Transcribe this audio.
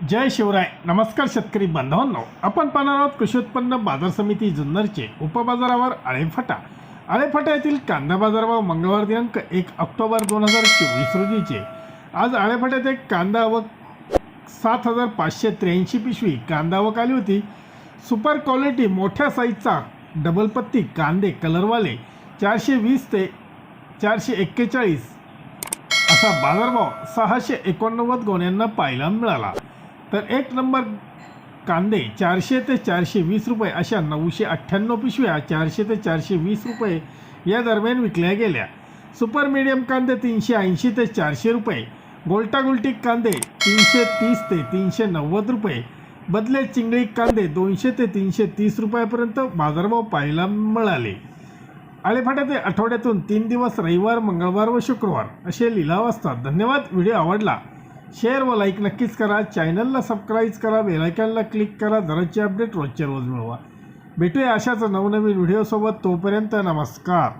जय शिवराय. नमस्कार शेतकरी बांधवांनो. आपण पाहणार आहोत कृषी उत्पन्न बाजार समिती जुन्नरचे उपबाजारावर आळेफाटा आळेफाटा येथील कांदा बाजारभाव मंगळवार दिनांक एक ऑक्टोबर दोन हजार चोवीस रोजीचे. आज आळेफाट्यात एक कांदा आवक सात हजार पाचशे त्र्याऐंशी पिशवी कांदा आवक आली होती. सुपर क्वालिटी मोठ्या साईजचा डबल पत्ती कांदे कलरवाले चारशे वीस ते चारशे एक्केचाळीस असा बाजारभाव सहाशे एकोणनव्वद गोण्यांना पाहायला मिळाला. तर एक नंबर कांदे चारशे ते चारशे वीस रुपये अशा नऊशे अठ्ठ्याण्णव पिशव्या चारशे ते चारशे वीस रुपये या दरम्यान विकल्या गेल्या. सुपर मीडियम कांदे तीनशे ऐंशी ते चारशे रुपये. गोलटागुलटी कांदे तीनशे तीस ते तीनशे नव्वद रुपये. बदले चिंगळी कांदे दोनशे ते तीनशे तीस रुपयापर्यंत बाजारभाव पाहायला मिळाले. आळेफाट्यात आठवड्यातून तीन दिवस रविवार मंगळवार व शुक्रवार असे लिलाव असतात. धन्यवाद. व्हिडिओ आवडला शेअर व लाईक नक्कीच करा. चॅनलला सबस्क्राईब करा. बेलायकनला क्लिक करा. दररोजचे अपडेट रोजच्या रोज मिळवा. भेटूया अशाच नवनवीन व्हिडिओसोबत तोपर्यंत नमस्कार.